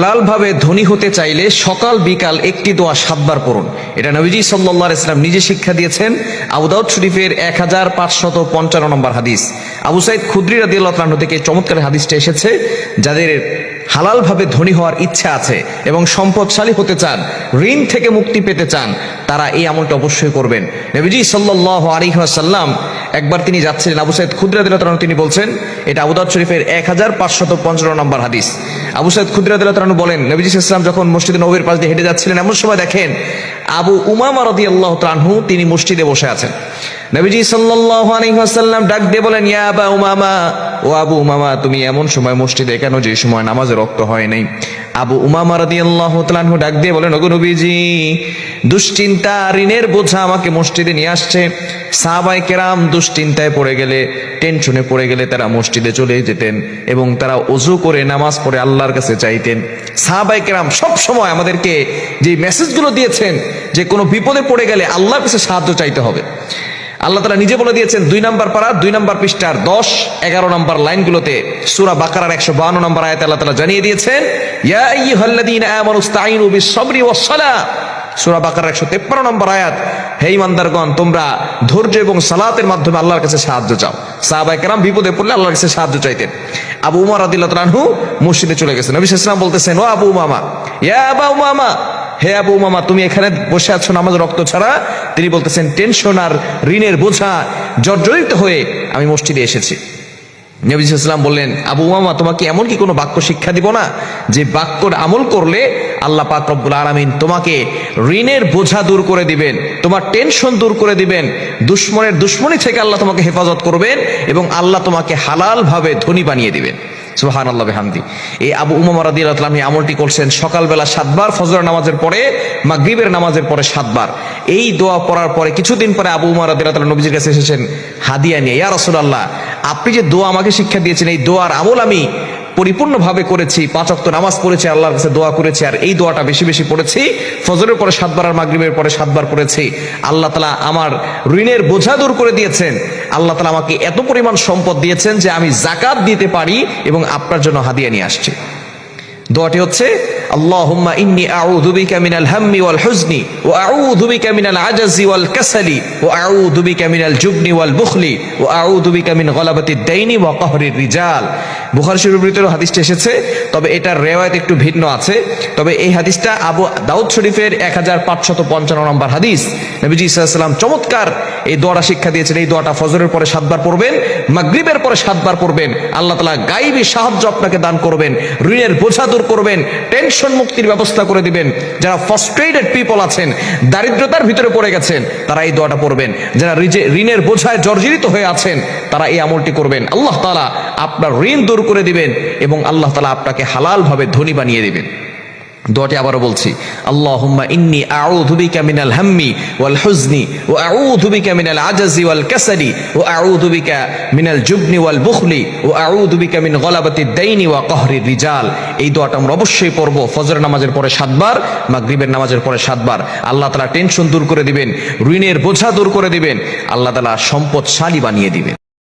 হালালভাবে ধনী হতে চাইলে সকাল বিকাল একটি দোয়া সাতবার পড়ুন। এটা নবীজি সাল্লাহ ইসলাম নিজে শিক্ষা দিয়েছেন। আবুদাউদ শরীফের এক হাজার পাঁচশত পঞ্চান্ন নম্বর হাদিস। আবু সাইদ খুদ্রি রাদিয়াল্লাহু তাআলা থেকে চমৎকার হাদিসটা এসেছে, যাদের হালালভাবে ধনী হওয়ার ইচ্ছা আছে এবং সম্পদশালী হতে চান, ঋণ থেকে মুক্তি পেতে চান, তারা এই আমলটা অবশ্যই করবেন। নবীজি সাল্লাহ আলিহাসাল্লাম একবার তিনি যাচ্ছিলেন আবু সাইদ খুদ্রা দিল্লাহ তিনি বলছেন, এটা আবুদার শরীফের এক হাজার পাঁচশত পঞ্চান্ন নম্বর হাদিস। আবু সাইদ খুদ্রা দিল্লাহ বলেন, নবীজি ইসলাম যখন মসজিদে নবীর পাশ দিয়ে হেঁটে যাচ্ছিলেন, এমন সময় দেখেন আবু উমামা রদি আল্লাহ তানহু তিনি মসজিদে বসে আছেন। নবীজি সাল্লাহ আলহিহাসাল্লাম ডাক দিয়ে বলেন, ইয়া আবা উমামা, ও আবু উমামা, তুমি এমন সময় মসজিদে কেন যে সময় নামাজে রক্ত হয় নাই? আবু উমামা রাদিয়াল্লাহু তাআলা ডাক দিয়ে বলেন, ওগো নবীজি, দুশ্চিন্তা, ঋণের বোঝা আমাকে মসজিদে নিয়ে আসছে। সাহাবাই কেরাম দুশ্চিন্তায় পড়ে গেলে, টেনশনে পড়ে গেলে তারা মসজিদে চলে যেতেন এবং তারা অজু করে নামাজ পড়ে আল্লাহর কাছে চাইতেন। সাহাবাই কেরাম সব সময় আমাদেরকে যে মেসেজগুলো দিয়েছেন, যে কোনো বিপদে পড়ে গেলে আল্লাহর কাছে সাহায্য চাইতে হবে। আল্লাহ তালা নিজে বলে দিয়েছেন, দুই নম্বর পাড়া দুই নম্বর পৃষ্ঠার দশ, এগারো নম্বর লাইনগুলোতে সুরা বাকারার একশো বান্ন নম্বর আয়াত আল্লাহ তালা জানিয়ে দিয়েছেন সূরা একশো আয়াত তোমরা ধৈর্য এবং সালাতের মাধ্যমে আল্লাহর কাছে সাহায্য চাও। বিপদে পড়লে আল্লাহর কাছে সাহায্য আবু উমর তাআলা মসজিদে চলে গেছেন। বলতেছেন, ও আবু উমামা, ইয়া আবা উমামা হে আবু মামা তুমি এখানে বসে আছো নামাজ রক্ত ছাড়া। তিনি বলতেছেন, টেনশন আর ঋণের বোঝা জর্জরিত হয়ে আমি মসজিদে এসেছি। নবীলাম বললেন, আবু মামা তোমাকে এমন কি কোনো বাক্য শিক্ষা দিব না? যে বাক্যর আমল করলে আল্লাহ পাক রব্বুল আলামিন তোমাকে ঋণের বোঝা দূর করে দিবেন, তোমার টেনশন দূর করে দিবেন, দুশ্মনের দুশ্মনী থেকে আল্লাহ তোমাকে হেফাজত করবেন এবং আল্লাহ তোমাকে হালাল ভাবে ধনী বানিয়ে দিবেন। সুহান আল্লাহ হামদি এই আবু উমামা তাআলা এই আমলটি করছেন, সকালবেলা সাতবার ফজর নামাজের পরে, মাগরীবের নামাজের পরে সাতবার। এই দোয়া পড়ার পরে কিছুদিন পরে আবু উমার রাদিয়াল্লাহু আল্লাহ নবীজির কাছে এসেছেন, হাদিয়া নিয়ে ইয়ার ইয়া আল্লাহ আপনি যে দোয়া আমাকে শিক্ষা দিয়েছেন, এই দোয়ার আমল আমি পরিপূর্ণভাবে করেছি, পাঁচ অক্ত নামাজ পড়েছি, আল্লাহর কাছে দোয়া করেছি, আর এই দোয়াটা বেশি বেশি পড়েছি। ফজরের পরে সাতবার আর মাগরিবের পরে সাতবার পড়েছি। আল্লাহ তালা আমার ঋণের বোঝা দূর করে দিয়েছেন। আল্লাহ তালা আমাকে এত পরিমাণ সম্পদ দিয়েছেন যে আমি জাকাত দিতে পারি এবং আপনার জন্য হাদিয়া নিয়ে আসছি। দোয়াটি হচ্ছে আল্লাহুম্মা ইন্নী আউযু বিকা মিনাল হাম্মি হুজনি ওয়া আউযু বিকা মিনাল আজাজি ওয়াল কাসালি ওয়া আউযু বিকা মিনাল জুবনি ওয়াল বুখলি ওয়া আউযু বিকা মিন গলাবাতিদ রিজাল। বুখারী হাদিসটা এসেছে, তবে এটার রেওয়ায়াত একটু ভিন্ন আছে। তবে এই হাদিসটা আবু দাউদ শরীফের 1555 নম্বর হাদিস। নবীজি সাল্লাল্লাহু আলাইহি চমৎকার এই দোয়াটা শিক্ষা দিয়েছেন, এই দোয়াটা ফজরের পরে সাতবার পড়বেন, মাগরিবের পরে সাতবার পড়বেন। আল্লাহ তাআলা গায়বী সাহায্য আপনাকে দান করবেন, ঋণের বোঝা দূর করবেন, টেনশন মুক্তির ব্যবস্থা করে দিবেন। যারা ফ্রাস্ট্রেটেড পিপল আছেন, দারিদ্রতার ভিতরে পড়ে গেছেন, তারা এই দোয়াটা পড়বেন। যারা ঋণের বোঝায় জর্জরিত হয়ে আছেন, তারা এই আমলটি করবেন। আল্লাহ তালা আপনার ঋণ দূর করে দিবেন এবং আল্লাহ তালা আপনাকে হালালভাবে ধনী বানিয়ে দিবেন। দোয়াটি আবারও বলছি। আল্লাহুম্মা ইন্নী আউযু বিকা মিনাল হাম্মি ওয়াল হুজনি ওয়া আউযু বিকা মিনাল আজাজি ওয়াল কাসালি ওয়া আউযু বিকা মিনাল জুবনি ওয়াল বুখলি ওয়া আউযু বিকা মিন গলাবাতিদ দাইনি ওয়া কাহরির রিজাল। এই দোয়াটা আমরা অবশ্যই পড়ব ফজর নামাজের পরে সাতবার, মাগরিবের নামাজের পরে সাতবার। আল্লাহ তাআলা টেনশন দূর করে দিবেন, ঋণের বোঝা দূর করে দিবেন, আল্লাহ তাআলা সম্পদশালী বানিয়ে দিবেন।